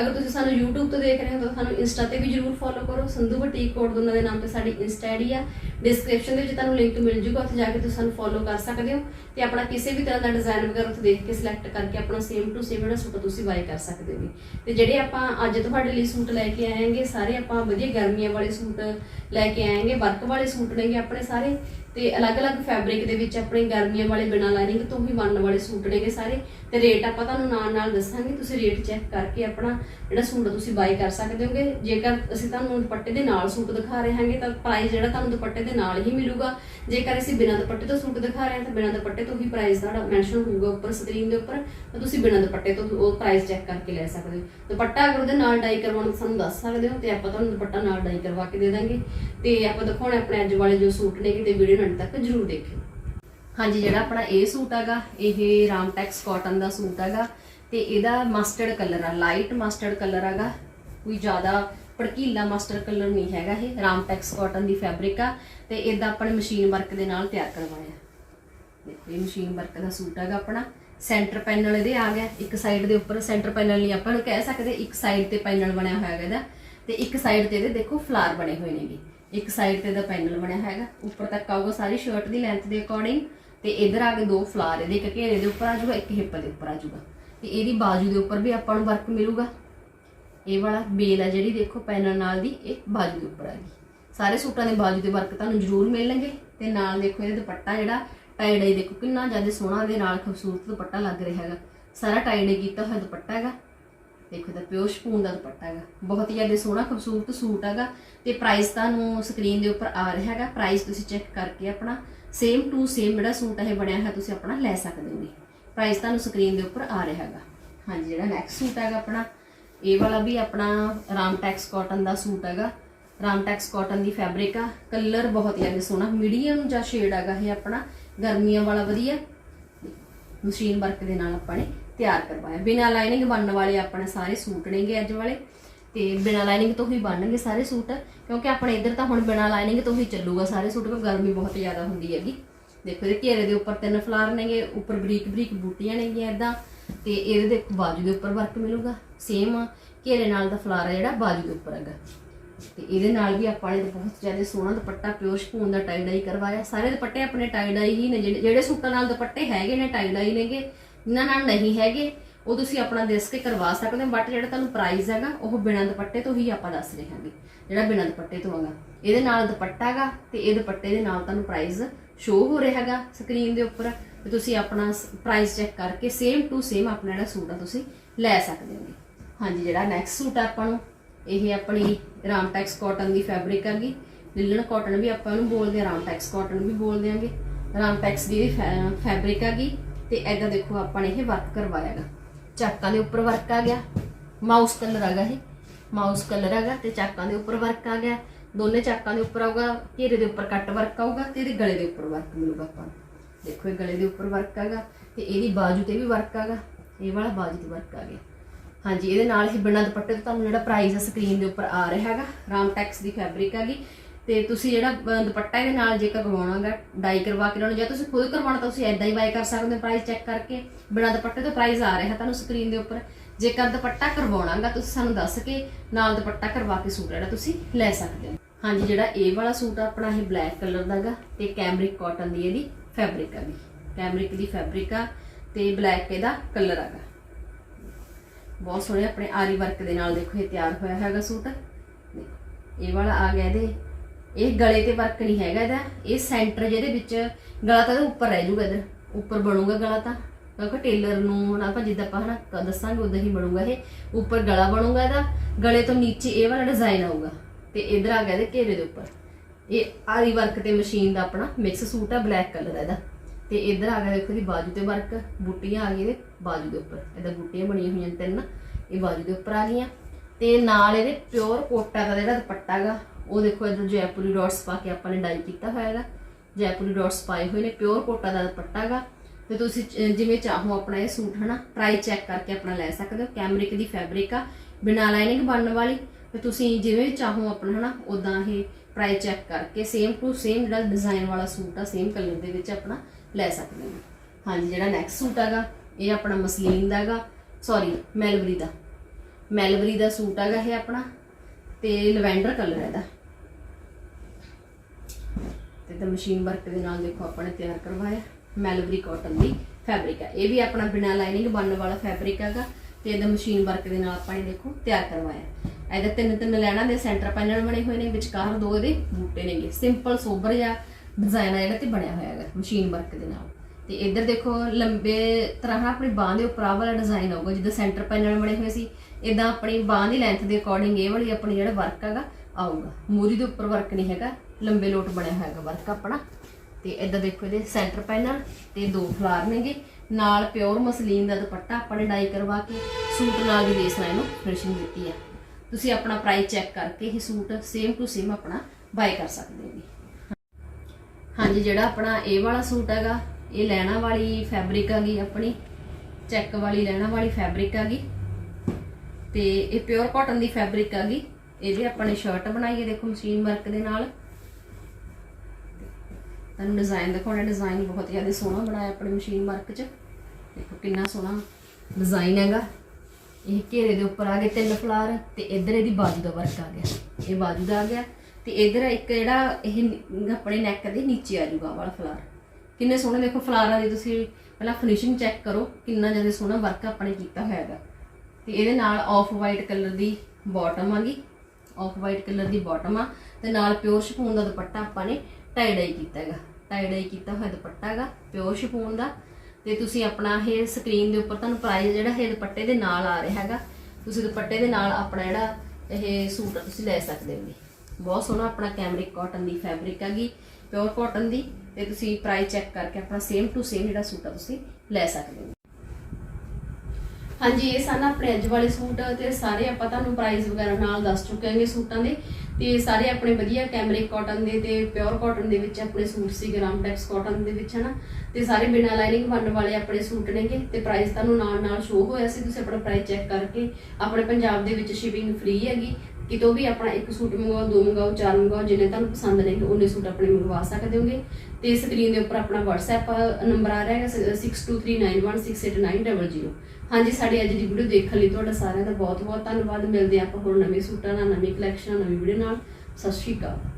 ਅਗਰ ਤੁਸੀਂ ਸਾਨੂੰ YouTube ਤੋਂ ਦੇਖ ਰਹੇ ਹੋ ਤਾਂ ਸਾਨੂੰ ਇੰਸਟਾ ਤੇ ਵੀ ਜਰੂਰ ਫੋਲੋ ਕਰੋ। ਸੰਧੂ ਬੁਟੀਕ ਕੋਡ ਦੋਨਾਂ ਦੇ ਨਾਮ ਤੇ ਸਾਡੀ ਇੰਸਟਾ ਆਈਡੀ ਆ। ਡਿਸਕ੍ਰਿਪਸ਼ਨ ਦੇ ਵਿੱਚ ਤੁਹਾਨੂੰ ਲਿੰਕ ਮਿਲ ਜੂਗਾ, ਉੱਥੇ ਜਾ ਕੇ ਤੁਸੀਂ ਸਾਨੂੰ ਫੋਲੋ ਕਰ ਸਕਦੇ ਹੋ ਤੇ ਆਪਣਾ ਕਿਸੇ ਵੀ ਤਰ੍ਹਾਂ ਦਾ ਡਿਜ਼ਾਈਨ ਵਗੈਰਾ ਉੱਥੇ ਦੇਖ ਕੇ ਸਿਲੈਕਟ ਕਰਕੇ ਆਪਣਾ ਸੇਮ ਟੂ ਸੇਮ ਜਿਹੜਾ ਸੂਟ ਤੁਸੀਂ ਬਾਏ ਕਰ ਸਕਦੇ ਹੋ। ਤੇ ਜਿਹੜੇ ਆਪਾਂ ਅੱਜ ਤੁਹਾਡੇ ਲਈ ਸੂਟ ਲੈ ਕੇ ਆਏਗੇ, ਸਾਰੇ ਆਪਾਂ ਵਧੀਆ ਗਰਮੀਆਂ ਵਾਲੇ ਸੂਟ ਲੈ ਕੇ ਆਏਗੇ ਵਰਕ ਵਾਲੇ ਸੂਟ ਨੇਗੇ ਆਪਣੇ ਸਾਰੇ। ਤੇ ਅਲੱਗ-ਅਲੱਗ ਫੈਬਰਿਕ ਦੇ ਵਿੱਚ ਆਪਣੇ ਗਰਮੀਆਂ ਵਾਲੇ ਬਿਨਾਂ ਲਾਈਨਿੰਗ ਤੋਂ ਵੀ ਬਣਨ ਵਾਲੇ ਸੂਟ ਨੇਗੇ ਸਾਰੇ। ਤੇ ਰੇਟ ਆਪਾਂ ਤੁਹਾਨੂੰ ਨਾਲ ਨਾਲ ਦੱਸਾਂਗੇ, ਤੁਸੀਂ ਰੇਟ ਚੈੱਕ ਕਰਕੇ ਆਪਣਾ ਜਿਹੜਾ ਸੂਟ ਤੁਸੀਂ ਬਾਈ ਕਰ ਸਕਦੇ ਹੋਗੇ। ਜੇਕਰ ਅਸੀਂ ਤੁਹਾਨੂੰ ਦੁਪੱਟੇ ਦੇ ਨਾਲ ਸੂਟ ਦਿਖਾ ਰਹੇ ਹਾਂਗੇ, ਤਾਂ ਪ੍ਰਾਈਸ ਜਿਹੜਾ ਤੁਹਾਨੂੰ ਦੁਪੱਟੇ ਦੇ ਨਾਲ ਹੀ ਮਿਲੂਗਾ। ਜੇਕਰ ਅਸੀਂ ਬਿਨਾਂ ਦੁਪੱਟੇ ਤੋਂ ਸੂਟ ਦਿਖਾ ਰਹੇ ਹਾਂ, ਤਾਂ ਬਿਨਾਂ ਦੁਪੱਟੇ ਤੋਂ ਹੀ ਪ੍ਰਾਈਸ ਤੁਹਾਡਾ ਮੈਂਸ਼ਨ ਹੋਊਗਾ ਉੱਪਰ ਸਕਰੀਨ ਦੇ ਉੱਪਰ। ਤਾਂ ਤੁਸੀਂ ਬਿਨਾਂ ਦੁਪੱਟੇ ਤੋਂ ਉਹ ਪ੍ਰਾਈਸ ਚੈੱਕ ਕਰਕੇ ਲੈ ਸਕਦੇ ਹੋ। ਦੁਪੱਟਾ ਅਗਰ ਉਹਦੇ ਨਾਲ ਡਾਈ ਕਰਵਾਉਣਾ ਸਾਨੂੰ ਦੱਸ ਸਕਦੇ ਹੋ, ਤੇ ਆਪਾਂ ਤੁਹਾਨੂੰ ਦੁਪੱਟਾ ਨਾਲ ਡਾਈ ਕਰਵਾ ਕੇ ਦੇ ਦਾਂਗੇ। ਤੇ ਆਪਾਂ ਦਿਖਾਉਣੇ ਆਪਣੇ ਅੱਜ ਵਾਲੇ ਜੋ ਸੂਟ ਨੇ ਕਿਤੇ ਵੀਡੀਓ ਨੂੰ ਤੱਕ ਜਰੂਰ ਦੇਖਿਓ। ਹਾਂਜੀ, ਜਿਹੜਾ ਆਪਣਾ ਇਹ ਸੂਟ ਹੈਗਾ, ਇਹ ਰਾਮਟੈਕਸ ਕਾਟਨ ਦਾ ਸੂਟ ਹੈਗਾ ਤੇ ਇਹਦਾ ਮਸਟਰਡ ਕਲਰ ਆ ਲਾਈਟ ਮਸਟਰਡ ਕਲਰ ਹੈਗਾ। ਕੋਈ ਜ਼ਿਆਦਾ ਭੜਕੀਲਾ ਮਸਟਰਡ ਕਲਰ ਨਹੀਂ ਹੈਗਾ ਇਹ ਰਾਮਟੈਕਸ ਕਾਟਨ ਦੀ ਫੈਬਰਿਕ ਆ ਤੇ ਇਹਦਾ ਆਪਣੇ ਮਸ਼ੀਨ ਵਰਕ ਦੇ ਨਾਲ ਤਿਆਰ ਕਰਵਾਇਆ। ਦੇਖੋ, ਇਹ ਮਸ਼ੀਨ ਵਰਕ ਦਾ ਸੂਟ ਹੈਗਾ ਆਪਣਾ। ਸੈਂਟਰ ਪੈਨਲ ਇਹਦੇ ਆ ਗਿਆ, ਇੱਕ ਸਾਈਡ ਦੇ ਉੱਪਰ ਸੈਂਟਰ ਪੈਨਲ ਨਹੀਂ ਆਪਾਂ ਨੂੰ ਕਹਿ ਸਕਦੇ, ਇੱਕ ਸਾਈਡ ਤੇ ਪੈਨਲ ਬਣਿਆ ਹੋਇਆ ਹੈਗਾ ਇਹਦਾ ਤੇ ਇੱਕ ਸਾਈਡ ਤੇ ਇਹਦੇ ਦੇਖੋ ਫਲਾਰ ਬਣੇ ਹੋਏ ਨੇਗੇ। ਇੱਕ ਸਾਈਡ ਤੇ ਇਹਦਾ ਪੈਨਲ ਬਣਿਆ ਹੈਗਾ, ਉੱਪਰ ਤੱਕ ਆਊਗਾ ਸਾਰੀ ਸ਼ਰਟ ਦੀ ਲੈਂਥ ਦੇ ਅਕੋਰਡਿੰਗ ਤੇ ਇਧਰ ਆ ਕੇ ਦੋ ਫਲਾਰ ਇਹਦੇ ਇੱਕ ਘੇਰੇ ਦੇ ਉੱਪਰ ਆ ਜਾਊਗਾ, ਇੱਕ ਹਿੱਪ ਦੇ ਉੱਪਰ ਆ ਜਾਊਗਾ। ਤੇ ਇਹਦੀ ਬਾਜੂ ਦੇ ਉੱਪਰ ਵੀ ਆਪਾਂ ਨੂੰ ਵਰਕ ਮਿਲੂਗਾ। ਇਹ ਵਾਲਾ ਬੇਲ ਆ ਜਿਹੜੀ, ਦੇਖੋ ਪੈਨਲ ਨਾਲ ਦੀ, ਇਹ ਬਾਜੂ ਦੇ ਉੱਪਰ ਆ ਗਈ। ਸਾਰੇ ਸੂਟਾਂ ਦੇ ਬਾਜੂ ਦੇ ਵਰਕ ਤੁਹਾਨੂੰ ਜ਼ਰੂਰ ਮਿਲਣਗੇ। ਤੇ ਨਾਲ ਦੇਖੋ ਇਹਦੇ ਦੁਪੱਟਾ ਜਿਹੜਾ ਟਾਈ ਡਾਈ ਦੇਖੋ ਕਿੰਨਾ ਜ਼ਿਆਦਾ ਸੋਹਣਾ ਦੇ ਨਾਲ ਖੂਬਸੂਰਤ ਦੁਪੱਟਾ ਲੱਗ ਰਿਹਾ ਹੈਗਾ। ਸਾਰਾ ਟਾਈ ਡਾਈ ਕੀਤਾ ਹੋਇਆ ਦੁਪੱਟਾ ਹੈਗਾ। ਦੇਖੋ ਤਾਂ ਪਿਓਰ ਸ਼ਪੂਨ ਦਾ ਦੁਪੱਟਾ ਹੈਗਾ। ਬਹੁਤ ਹੀ ਜ਼ਿਆਦਾ ਸੋਹਣਾ ਖੂਬਸੂਰਤ ਸੂਟ ਹੈਗਾ ਤੇ ਪ੍ਰਾਈਸ ਤੁਹਾਨੂੰ ਸਕਰੀਨ ਦੇ ਉੱਪਰ ਆ ਰਿਹਾ ਹੈਗਾ। ਪ੍ਰਾਈਸ ਤੁਸੀਂ ਚੈੱਕ ਕਰਕੇ ਆਪਣਾ ਸੇਮ ਟੂ ਸੇਮ ਜਿਹੜਾ ਸੂਟ ਇਹ ਬਣਿਆ ਹੈ ਤੁਸੀਂ ਆਪਣਾ ਲੈ ਸਕਦੇ ਹੋ ਪ੍ਰਾਈਸ ਤੁਹਾਨੂੰ ਸਕਰੀਨ ਦੇ ਉੱਪਰ ਆ ਰਿਹਾ ਹੈਗਾ। ਹਾਂਜੀ, ਜਿਹੜਾ ਨੈਕਸਟ ਸੂਟ ਹੈਗਾ ਆਪਣਾ, ਇਹ ਵਾਲਾ ਵੀ ਆਪਣਾ ਰਾਮਟੈਕਸ ਕਾਟਨ ਦਾ ਸੂਟ ਹੈਗਾ। ਰਾਮਟੈਕਸ ਕਾਟਨ ਦੀ ਫੈਬਰਿਕ ਆ। ਕਲਰ ਬਹੁਤ ਹੀ ਜ਼ਿਆਦਾ ਸੋਹਣਾ ਮੀਡੀਅਮ ਜਾਂ ਸ਼ੇਡ ਹੈਗਾ ਇਹ ਆਪਣਾ। ਗਰਮੀਆਂ ਵਾਲਾ ਵਧੀਆ। ਮਸ਼ੀਨ ਵਰਕ ਦੇ ਨਾਲ ਆਪਾਂ ਨੇ ਤਿਆਰ ਕਰਵਾਇਆ। ਬਿਨਾਂ ਲਾਈਨਿੰਗ ਬਣਨ ਵਾਲੇ ਆਪਣੇ ਸਾਰੇ ਸੂਟ ਨੇਗੇ ਅੱਜ ਵਾਲੇ। ਤੇ ਬਿਨਾਂ ਲਾਈਨਿੰਗ ਤੋਂ ਹੀ ਬਣਨਗੇ ਸਾਰੇ ਸੂਟ, ਕਿਉਂਕਿ ਆਪਣੇ ਇੱਧਰ ਤਾਂ ਹੁਣ ਬਿਨਾਂ ਲਾਈਨਿੰਗ ਤੋਂ ਹੀ ਚੱਲੂਗਾ ਸਾਰੇ ਸੂਟ, ਕਿਉਂਕਿ ਗਰਮੀ ਬਹੁਤ ਜ਼ਿਆਦਾ ਹੁੰਦੀ ਹੈਗੀ। ਦੇਖੋ ਇਹਦੇ ਘੇਰੇ ਦੇ ਉੱਪਰ ਤਿੰਨ ਫਲਾਰ ਨੇਗੇ, ਉੱਪਰ ਬਰੀਕ ਬਰੀਕ ਬੂਟੀਆਂ ਨੇਗੀਆਂ ਇਦਾਂ ਤੇ ਇਹਦੇ ਦੇਖੋ ਬਾਜੂ ਦੇ ਉੱਪਰ ਵਰਕ ਮਿਲੂਗਾ। ਸੇਮ ਘੇਰੇ ਨਾਲ ਦਾ ਫਲਾਰ ਹੈ ਜਿਹੜਾ ਬਾਜੂ ਦੇ ਉੱਪਰ ਹੈਗਾ। ਤੇ ਇਹਦੇ ਨਾਲ ਵੀ ਆਪਾਂ ਨੇ ਬਹੁਤ ਜ਼ਿਆਦਾ ਸੋਹਣਾ ਦੁਪੱਟਾ ਪਿਓਰ ਸ਼ਪੂਨ ਦਾ ਟਾਈ ਡਾਈ ਕਰਵਾਇਆ। ਸਾਰੇ ਦੁਪੱਟੇ ਆਪਣੇ ਟਾਈ ਡਾਈ ਹੀ ਨੇ, ਜਿਹੜੇ ਜਿਹੜੇ ਸੂਟਾਂ ਨਾਲ ਦੁਪੱਟੇ ਹੈਗੇ ਨੇ ਟਾਈ ਡਾਈ ਨੇਗੇ। ਜਿਨ੍ਹਾਂ ਨਾਲ ਨਹੀਂ ਹੈਗੇ, ਉਹ ਤੁਸੀਂ ਆਪਣਾ ਦਿਸ ਕੇ ਕਰਵਾ ਸਕਦੇ ਹੋ ਬਟ ਜਿਹੜਾ ਤੁਹਾਨੂੰ ਪ੍ਰਾਈਸ ਹੈਗਾ, ਉਹ ਬਿਨਾਂ ਦੁਪੱਟੇ ਤੋਂ ਹੀ ਆਪਾਂ ਦੱਸ ਰਹੇ ਹਾਂਗੇ। ਜਿਹੜਾ ਬਿਨਾਂ ਦੁਪੱਟੇ ਤੋਂ ਹੈਗਾ। ਇਹਦੇ ਨਾਲ ਦੁਪੱਟਾ ਹੈਗਾ ਤੇ ਇਹ ਦੁਪੱਟੇ ਦੇ ਨਾਲ ਤੁਹਾਨੂੰ ਪ੍ਰਾਈਸ ਸ਼ੋ ਹੋ ਰਿਹਾ ਹੈਗਾ ਸਕਰੀਨ ਦੇ ਉੱਪਰ ਤੇ ਤੁਸੀਂ ਆਪਣਾ ਪ੍ਰਾਈਸ ਚੈੱਕ ਕਰਕੇ ਸੇਮ ਟੂ ਸੇਮ ਆਪਣਾ ਜਿਹੜਾ ਸੂਟ ਆ ਤੁਸੀਂ ਲੈ ਸਕਦੇ ਹੋਗੇ। ਹਾਂਜੀ, ਜਿਹੜਾ ਨੈਕਸਟ ਸੂਟ ਆ ਆਪਾਂ ਨੂੰ, ਇਹ ਆਪਣੀ ਰਾਮਟੈਕਸ ਕਾਟਨ ਦੀ ਫੈਬਰਿਕ ਹੈਗੀ। ਲਿਲਨ ਕਾਟਨ ਵੀ ਆਪਾਂ ਇਹਨੂੰ ਬੋਲਦੇ ਆ ਰਾਮਟੈਕਸ ਕਾਟਨ ਵੀ ਬੋਲਦੇ ਆਂਗੇ ਰਾਮਟੈਕਸ ਦੀ ਫੈਬਰਿਕ ਹੈਗੀ। ਤੇ ਐਦਾਂ ਦੇਖੋ ਆਪਾਂ ਨੇ ਇਹ ਵਰਕ ਕਰਵਾਇਆ ਹੈਗਾ। ਚਾਕਾਂ ਦੇ ਉੱਪਰ ਵਰਕ ਆ ਗਿਆ। ਮਾਊਸ ਕਲਰ ਹੈਗਾ ਇਹ। ਮਾਊਸ ਕਲਰ ਹੈਗਾ ਤੇ ਚਾਕਾਂ ਦੇ ਉੱਪਰ ਵਰਕ ਆ ਗਿਆ। ਦੋਨੇ ਚਾਕਾਂ ਦੇ ਉੱਪਰ ਆਊਗਾ, ਘੇਰੇ ਦੇ ਉੱਪਰ ਕੱਟ ਵਰਕ ਆਊਗਾ ਤੇ ਇਹਦੇ ਗਲੇ ਦੇ ਉੱਪਰ ਵਰਕ ਮਿਲੂਗਾ ਆਪਾਂ ਨੂੰ। ਦੇਖੋ ਇਹ ਗਲੇ ਦੇ ਉੱਪਰ ਵਰਕ ਹੈਗਾ ਤੇ ਇਹਦੀ ਬਾਜੂ ਤੇ ਵੀ ਵਰਕ ਹੈਗਾ। ਇਹ ਵਾਲਾ ਬਾਜੂ ਤੇ ਵਰਕ ਆ ਗਿਆ। ਹਾਂਜੀ, ਇਹਦੇ ਨਾਲ ਹੀ ਬਿਨਾਂ ਦੁਪੱਟੇ ਤੋਂ ਤੁਹਾਨੂੰ ਜਿਹੜਾ ਪ੍ਰਾਈਸ ਹੈ ਸਕਰੀਨ ਦੇ ਉੱਪਰ ਆ ਰਿਹਾ ਹੈਗਾ। ਰਾਮ ਟੈਕਸ ਦੀ ਫੈਬਰਿਕ ਹੈਗੀ। ਤੇ ਤੁਸੀਂ ਜਿਹੜਾ ਦੁਪੱਟਾ ਇਹਦੇ ਨਾਲ ਜੇਕਰ ਕਰਵਾਉਣਾਗਾ ਡਾਈ ਕਰਵਾ ਕੇ ਲਾਉਣਾ ਜਾਂ ਤੁਸੀਂ ਖੁਦ ਕਰਵਾਉਣਾ, ਤਾਂ ਤੁਸੀਂ ਐਦਾਂ ਹੀ ਬਾਈ ਕਰ ਸਕਦੇ ਹੋ ਪ੍ਰਾਈਸ ਚੈੱਕ ਕਰਕੇ। ਬਿਨਾਂ ਦੁਪੱਟੇ ਤੋਂ ਪ੍ਰਾਈਸ ਆ ਰਿਹਾ ਤੁਹਾਨੂੰ ਸਕਰੀਨ ਦੇ ਉੱਪਰ। ਜੇਕਰ ਦੁਪੱਟਾ ਕਰਵਾਉਣਾਗਾ, ਤੁਸੀਂ ਸਾਨੂੰ ਦੱਸ ਕੇ ਨਾਲ ਦੁਪੱਟਾ ਕਰਵਾ ਕੇ ਸੂਟ ਜਿਹੜਾ ਤੁਸੀਂ ਲੈ ਸਕਦੇ ਹੋ। ਹਾਂਜੀ, ਜਿਹੜਾ ਇਹ ਵਾਲਾ ਸੂਟ ਆ, ਆਪਣਾ ਇਹ ਬਲੈਕ ਕਲਰ ਦਾ ਹੈਗਾ ਤੇ ਕੈਮਰਿਕ ਕਾਟਨ ਦੀ ਇਹਦੀ ਫੈਬਰਿਕ ਹੈਗੀ ਕੈਮਰਿਕ ਦੀ ਫੈਬਰਿਕ ਆ, ਤੇ ਬਲੈਕ ਇਹਦਾ ਕਲਰ ਹੈਗਾ ਬਹੁਤ ਸੋਹਣੇ ਆਪਣੇ ਆਰੀ ਵਰਕ ਦੇ ਨਾਲ ਦੇਖੋ, ਇਹ ਤਿਆਰ ਹੋਇਆ ਹੈਗਾ ਸੂਟ। ਇਹ ਵਾਲਾ ਆ ਗਿਆ ਇਹਦੇ। ਇਹ ਗਲੇ ਤੇ ਵਰਕ ਨਹੀਂ ਹੈਗਾ ਇਹਦਾ। ਇਹ ਸੈਂਟਰ ਜਿਹਦੇ ਵਿੱਚ ਗਲਾ ਤਾਂ ਉੱਪਰ ਰਹਿ ਜਾਊਗਾ ਇਹਦਾ। ਉੱਪਰ ਬਣੂਗਾ ਗਲਾ ਤਾਂ। ਕਿਉਂਕਿ ਟੇਲਰ ਨੂੰ ਹੁਣ ਆਪਾਂ ਜਿੱਦਾਂ ਆਪਾਂ ਹਨਾ ਕ- ਦੱਸਾਂਗੇ ਉਦਾਂ ਹੀ ਬਣੂਗਾ ਇਹ। ਉੱਪਰ ਗਲਾ ਬਣੂਗਾ ਇਹਦਾ। ਗਲੇ ਤੋਂ ਨੀਚੇ ਇਹ ਵਾਲਾ ਡਿਜ਼ਾਈਨ ਆਊਗਾ। ਤੇ ਇਧਰ ਆ ਗਿਆ ਇਹਦੇ ਘੇਰੇ ਦੇ ਉੱਪਰ। ਇਹ ਆਰੀ ਵਰਕ ਤੇ ਮਸ਼ੀਨ ਦਾ ਆਪਣਾ ਮਿਕਸ ਸੂਟ ਆ ਬਲੈਕ ਕਲਰ ਇਹਦਾ। ਤੇ ਇਧਰ ਆ ਗਿਆ ਦੇਖੋ ਦੀ ਬਾਜੂ ਤੇ ਵਰਕ ਬੂਟੀਆਂ ਆ ਗਈਆਂ ਇਹਦੇ ਬਾਜੂ ਦੇ ਉੱਪਰ। ਇਹਦਾ ਬੂਟੀਆਂ ਬਣੀਆਂ ਹੋਈਆਂ ਤਿੰਨ। ਇਹ ਬਾਜੂ ਦੇ ਉੱਪਰ ਆ ਗਈਆਂ। ਤੇ ਨਾਲ ਇਹਦੇ ਪਿਓਰ ਕੋਟਾ ਦਾ ਜਿਹੜਾ ਦੁਪੱਟਾ ਗਾ। ਉਹ ਦੇਖੋ ਇਧਰ ਜੈਪੁਰੀ ਡਾਟਸ ਪਾ ਕੇ ਆਪਾਂ ਨੇ ਡਾਈ ਕੀਤਾ ਹੋਇਆ ਹੈਗਾ। ਜੈਪੁਰੀ ਡਾਟਸ ਪਾਏ ਹੋਏ ਨੇ ਪਿਓਰ ਕੋਟਾ ਦਾ ਦੁਪੱਟਾ ਗਾ ਤੇ ਤੁਸੀਂ ਜਿਵੇਂ ਚਾਹੋ ਆਪਣਾ ਇਹ ਸੂਟ, ਹਨਾ ਟਰਾਈ ਚੈੱਕ ਕਰਕੇ ਆਪਣਾ ਲੈ ਸਕਦੇ ਹੋ। ਕੈਮਰਿਕ ਦੀ ਫੈਬਰਿਕ ਆ, ਬਿਨਾਂ ਲਾਈਨਿੰਗ ਬਣਨ ਵਾਲੀ। ਤੇ ਤੁਸੀਂ ਜਿਵੇਂ ਚਾਹੋ ਆਪਣਾ, ਹਨਾ ਉਦਾਂ ਇਹ ਟਰਾਈ ਚੈੱਕ ਕਰਕੇ ਸੇਮ ਟੂ ਸੇਮ ਜਿਹੜਾ ਡਿਜ਼ਾਈਨ ਵਾਲਾ ਸੂਟ ਆ ਸੇਮ ਕਲਰ ਦੇ ਵਿੱਚ ਆਪਣਾ ਲੈ ਸਕਦੇ ਹੋ। ਹਾਂਜੀ, ਜਿਹੜਾ ਨੈਕਸਟ ਸੂਟ ਹੈਗਾ, ਇਹ ਆਪਣਾ ਮਸਲੀਨ ਦਾ ਹੈਗਾ। ਸੌਰੀ ਮੈਲਬਰੀ ਦਾ। ਮੈਲਬਰੀ ਦਾ ਸੂਟ ਹੈਗਾ ਇਹ ਆਪਣਾ। ਤੇ ਲਵੈਂਡਰ ਕਲਰ ਹੈ ਇਹਦਾ। ਤੇ ਤਾਂ ਮਸ਼ੀਨ ਵਰਕ ਦੇ ਨਾਲ ਦੇਖੋ ਆਪਾਂ ਨੇ ਤਿਆਰ ਕਰਵਾਇਆ ਮੈਲਬਰੀ ਕਾਟਨ ਦੀ ਫੈਬਰਿਕ ਹੈ। ਇਹ ਵੀ ਆਪਣਾ ਬਿਨਾਂ ਲਾਈਨਿੰਗ ਬਣਨ ਵਾਲਾ ਫੈਬਰਿਕ ਹੈਗਾ ਤੇ ਇਹਦਾ ਮਸ਼ੀਨ ਵਰਕ ਦੇ ਨਾਲ ਆਪਾਂ ਨੇ ਦੇਖੋ ਤਿਆਰ ਕਰਵਾਇਆ। ਇਹਦੇ ਤਿੰਨ ਤਿੰਨ ਲੈਣਾ ਦੇ ਸੈਂਟਰ ਪੈਨਲ ਬਣੇ ਹੋਏ ਨੇ, ਵਿਚਕਾਰ ਦੋ ਇਹਦੇ ਬੂਟੇ ਨੇਗੇ। ਸਿੰਪਲ ਸੋਬਰ ਜਿਹਾ ਡਿਜ਼ਾਈਨ ਆ ਜਿਹੜਾ ਤੇ ਬਣਿਆ ਹੋਇਆ ਹੈਗਾ ਮਸ਼ੀਨ ਵਰਕ ਦੇ ਨਾਲ। ਤੇ ਇੱਧਰ ਦੇਖੋ ਲੰਬੇ ਤਰ੍ਹਾਂ ਆਪਣੀ ਬਾਹ ਦੇ ਉੱਪਰ ਆਹ ਵਾਲਾ ਡਿਜ਼ਾਈਨ ਆਊਗਾ, ਜਿੱਦਾਂ ਸੈਂਟਰ ਪੈਨਲ ਬਣੇ ਹੋਏ ਸੀ। ਇਦਾਂ ਆਪਣੀ ਬਾਹ ਦੀ ਲੈਂਥ ਦੇ ਅਕੋਰਡਿੰਗ ਇਹ ਵਾਲੀ ਆਪਣੀ ਜਿਹੜਾ ਵਰਕ ਹੈਗਾ, ਆਊਗਾ। ਮੂਰੀ ਦੇ ਉੱਪਰ ਵਰਕ ਨਹੀਂ ਹੈਗਾ, ਲੰਬੇ ਲੋਟ ਬਣਿਆ ਹੋਇਆ ਹੈਗਾ ਵਰਕ ਆਪਣਾ। ਤੇ ਇਦਾਂ ਦੇਖੋ ਇਹਦੇ ਸੈਂਟਰ ਪੈਨਲ ਤੇ ਦੋ ਫਲਾਰ ਨੇਗੇ। ਨਾਲ ਪਿਓਰ ਮਸਲੀਨ ਦਾ ਦੁਪੱਟਾ ਆਪਾਂ ਨੇ ਡਾਈ ਕਰਵਾ ਕੇ ਸੂਟ ਨਾਲ ਦੀ ਲੇਸ ਨਾਲ ਇਹਨੂੰ ਫਿਨਿਸ਼ਿੰਗ ਦਿੱਤੀ ਆ। ਤੁਸੀਂ ਆਪਣਾ ਪ੍ਰਾਈਸ ਚੈੱਕ ਕਰਕੇ ਇਹ ਸੂਟ ਸੇਮ ਟੂ ਸੇਮ ਆਪਣਾ ਬਾਈ ਕਰ ਸਕਦੇ ਹੋ ਜੀ। ਹਾਂਜੀ, ਜਿਹੜਾ ਆਪਣਾ ਇਹ ਵਾਲਾ ਸੂਟ ਹੈਗਾ, ਇਹ ਲੈਣਾ ਵਾਲੀ ਫੈਬਰਿਕ ਹੈਗੀ ਆਪਣੀ ਚੈੱਕ ਵਾਲੀ ਲੈਣਾ ਵਾਲੀ ਫੈਬਰਿਕ ਹੈਗੀ। ਤੇ ਇਹ ਪਿਓਰ ਕਾਟਨ ਦੀ ਫੈਬਰਿਕ ਆ ਗਈ ਇਹ ਵੀ ਆਪਾਂ ਨੇ ਸ਼ਰਟ ਬਣਾਈ ਹੈ, ਦੇਖੋ ਮਸ਼ੀਨ ਵਰਕ ਦੇ ਨਾਲ। ਤੁਹਾਨੂੰ ਡਿਜ਼ਾਈਨ ਦਿਖਾਉਣਾ ਡਿਜ਼ਾਈਨ ਬਹੁਤ ਜ਼ਿਆਦਾ ਸੋਹਣਾ ਬਣਾਇਆ ਆਪਣੇ ਮਸ਼ੀਨ ਵਰਕ 'ਚ। ਦੇਖੋ ਕਿੰਨਾ ਸੋਹਣਾ ਡਿਜ਼ਾਈਨ ਹੈਗਾ। ਇਹ ਘੇਰੇ ਦੇ ਉੱਪਰ ਆ ਗਏ ਤਿੰਨ ਫਲਾਰ ਤੇ ਇੱਧਰ ਇਹਦੀ ਬਾਜੂ ਦਾ ਵਰਕ ਆ ਗਿਆ। ਇਹ ਬਾਜੂ ਦਾ ਆ ਗਿਆ ਤੇ ਇੱਧਰ ਇੱਕ ਜਿਹੜਾ ਇਹ ਆਪਣੇ ਨੈਕ ਦੇ ਨੀਚੇ ਆ ਜੂਗਾ ਵਾਲਾ ਫਲਾਰ ਕਿੰਨੇ ਸੋਹਣੇ ਦੇਖੋ ਫਲਾਰਾਂ ਦੀ ਤੁਸੀਂ ਪਹਿਲਾਂ ਫਿਨਿਸ਼ਿੰਗ ਚੈੱਕ ਕਰੋ ਕਿੰਨਾ ਜ਼ਿਆਦਾ ਸੋਹਣਾ ਵਰਕ ਆਪਣੇ ਕੀਤਾ ਹੋਇਆ ਹੈਗਾ। ਤੇ ਇਹਦੇ ਨਾਲ ਆਫ ਵਾਈਟ ਕਲਰ ਦੀ ਬਾਟਮ ਆਗੀ ਆਫ ਵਾਈਟ ਕਲਰ ਦੀ ਬਾਟਮ ਆ। ਤੇ ਨਾਲ ਪਿਓਰ ਸ਼ਿਫੋਨ ਦਾ ਦੁਪੱਟਾ ਆਪਾਂ ਨੇ ਟਾਈ ਡਾਈ ਕੀਤਾ ਹੈਗਾ। ਟਾਈ ਡਾਈ ਕੀਤਾ ਹੋਇਆ ਦੁਪੱਟਾ ਹੈਗਾ ਪਿਓਰ ਸ਼ਿਫੋਨ ਦਾ। ਤੇ ਤੁਸੀਂ ਆਪਣਾ ਇਹ ਸਕਰੀਨ ਦੇ ਉੱਪਰ ਤੁਹਾਨੂੰ ਪ੍ਰਾਈਸ ਜਿਹੜਾ ਇਹ ਦੁਪੱਟੇ ਦੇ ਨਾਲ ਆ ਰਿਹਾ ਹੈਗਾ, ਤੁਸੀਂ ਦੁਪੱਟੇ ਦੇ ਨਾਲ ਆਪਣਾ ਜਿਹੜਾ ਇਹ ਸੂਟ ਆ ਤੁਸੀਂ ਲੈ ਸਕਦੇ ਹੋ ਬਹੁਤ ਸੋਹਣਾ ਆਪਣਾ ਕੈਮਰਿਕ ਕਾਟਨ ਦੀ ਫੈਬਰਿਕ ਹੈਗੀ ਪਿਓਰ ਕਾਟਨ ਦੀ। ਤੇ ਤੁਸੀਂ ਪ੍ਰਾਈਸ ਚੈੱਕ ਕਰਕੇ ਆਪਣਾ ਸੇਮ ਟੂ ਸੇਮ ਜਿਹੜਾ ਸੂਟ ਆ ਤੁਸੀਂ ਲੈ ਸਕਦੇ ਹੋ। ਹਾਂਜੀ, ਇਹ ਸਨ ਆਪਣੇ ਅੱਜ ਵਾਲੇ ਸੂਟ ਤੇ ਸਾਰੇ ਆਪਾਂ ਤੁਹਾਨੂੰ ਪ੍ਰਾਈਸ ਵਗੈਰਾ ਨਾਲ ਦੱਸ ਚੁੱਕੇ ਹਾਂਗੇ ਸੂਟਾਂ ਦੇ। ਤੇ ਸਾਰੇ ਆਪਣੇ ਵਧੀਆ ਕੈਮਰਿਕ ਕਾਟਨ ਦੇ ਤੇ ਪਿਓਰ ਕਾਟਨ ਦੇ ਵਿੱਚ ਆਪਣੇ ਸੂਟ ਸੀ ਗ੍ਰਾਮ ਟੈਕਸ ਕਾਟਨ ਦੇ ਵਿੱਚ, ਹਨਾ? ਤੇ ਸਾਰੇ ਬਿਨਾਂ ਲਾਈਨਿੰਗ ਬਣਨ ਵਾਲੇ ਆਪਣੇ ਸੂਟ ਨੇਗੇ। ਤੇ ਪ੍ਰਾਈਸ ਤੁਹਾਨੂੰ ਨਾਲ ਨਾਲ ਸ਼ੋ ਹੋਇਆ ਸੀ, ਤੁਸੀਂ ਆਪਣਾ ਪ੍ਰਾਈਸ ਚੈੱਕ ਕਰਕੇ ਆਪਣੇ ਪੰਜਾਬ ਦੇ ਵਿੱਚ ਸ਼ਿਪਿੰਗ ਫ੍ਰੀ ਹੈਗੀ। ਕਿਤੋਂ ਵੀ ਆਪਣਾ ਇੱਕ ਸੂਟ ਮੰਗਵਾਓ, ਦੋ ਮੰਗਵਾਓ, ਚਾਰ ਮੰਗਵਾਓ ਜਿੰਨੇ ਤੁਹਾਨੂੰ ਪਸੰਦ ਨੇ ਉਹਨੇ ਸੂਟ ਆਪਣੇ ਮੰਗਵਾ ਸਕਦੇ ਹੋਗੇ। ਤੇ ਸਕਰੀਨ ਦੇ ਉੱਪਰ ਆਪਣਾ WhatsApp ਨੰਬਰ ਆ ਰਿਹਾ ਹੈ 6239168900 ਹਾਂਜੀ, ਸਾਡੀ ਅੱਜ ਦੀ ਵੀਡੀਓ ਦੇਖਣ ਲਈ ਤੁਹਾਡਾ ਸਾਰਿਆਂ ਦਾ ਬਹੁਤ ਬਹੁਤ ਧੰਨਵਾਦ। ਮਿਲਦੇ ਹਾਂ ਆਪਾਂ ਹੋਰ ਨਵੇਂ ਸੂਟਾਂ ਨਾਲ ਨਵੀਂ ਕਲੈਕਸ਼ਨ ਨਵੀਂ ਵੀਡੀਓ ਨਾਲ। ਸਤਿ ਸ਼੍ਰੀ ਅਕਾਲ।